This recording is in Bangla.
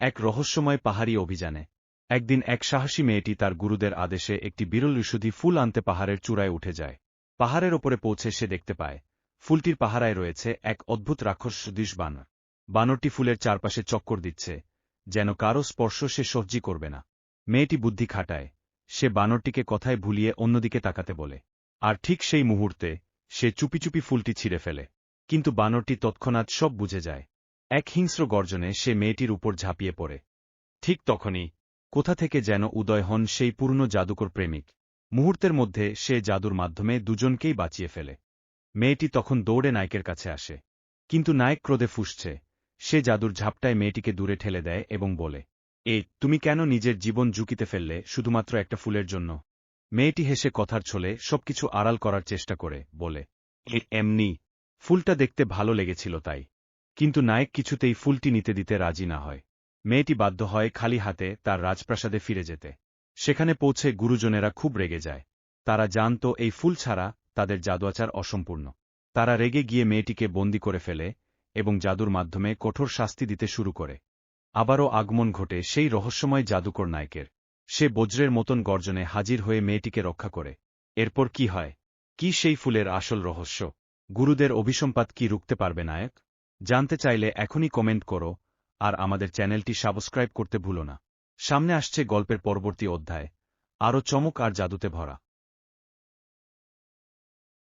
এক রহস্যময় পাহাড়ি অভিযানে। একদিন এক সাহসী মেয়েটি তার গুরুদের আদেশে একটি বিরল ঔষধি ফুল আনতে পাহাড়ের চূড়ায় উঠে যায়। পাহাড়ের ওপরে পৌঁছে সে দেখতে পায়, ফুলটির পাহারায় রয়েছে এক অদ্ভুত রাক্ষস সদৃশ বানর বানরটি ফুলের চারপাশে চক্কর দিচ্ছে, যেন কারও স্পর্শ সে সহ্যি করবে না। মেয়েটি বুদ্ধি খাটায়, সে বানরটিকে কথায় ভুলিয়ে অন্যদিকে তাকাতে বলে, আর ঠিক সেই মুহূর্তে সে চুপি চুপি ফুলটি ছিঁড়ে ফেলে। কিন্তু বানরটি তৎক্ষণাৎ সব বুঝে যায়। এক হিংস্র গর্জনে সে মেয়েটির উপর ঝাঁপিয়ে পড়ে। ঠিক তখনই কোথা থেকে যেন উদয় হন সেই পূর্ণ জাদুকর প্রেমিক। মুহূর্তের মধ্যে সে জাদুর মাধ্যমে দুজনকেই বাঁচিয়ে ফেলে। মেয়েটি তখন দৌড়ে নায়কের কাছে আসে। কিন্তু নায়ক ক্রোধে ফুসছে। সে জাদুর ঝাপটায় মেয়েটিকে দূরে ঠেলে দেয় এবং বলে এ তুমি কেন নিজের জীবন ঝুঁকিতে ফেললে শুধুমাত্র একটা ফুলের জন্য? মেয়েটি হেসে কথার ছলে সবকিছু আড়াল করার চেষ্টা করে বলে "এ, এমনি। ফুলটা দেখতে ভালো লেগেছিল তাই। কিন্তু নায়ক কিছুতেই ফুলটি নিতে দিতে রাজি না হয়। মেয়েটি বাধ্য হয় খালি হাতে তার রাজপ্রাসাদে ফিরে যেতে। সেখানে পৌঁছে গুরুজনেরা খুব রেগে যায়। তারা জানত এই ফুল ছাড়া তাদের জাদুয়াচার অসম্পূর্ণ। তারা রেগে গিয়ে মেয়েটিকে বন্দি করে ফেলে এবং জাদুর মাধ্যমে কঠোর শাস্তি দিতে শুরু করে। আবারও আগমন ঘটে সেই রহস্যময় জাদুকর নায়কের। সে বজ্রের মতন গর্জনে হাজির হয়ে মেয়েটিকে রক্ষা করে। এরপর কি হয়? কি সেই ফুলের আসল রহস্য? গুরুদের অভিসম্পাত কি রুখতে পারবে নায়ক? জানতে চাইলে এখনই কমেন্ট করো, আর আমাদের চ্যানেলটি সাবস্ক্রাইব করতে ভুলো না। সামনে আসছে গল্পের পরবর্তী অধ্যায়, আরও চমক আর জাদুতে ভরা।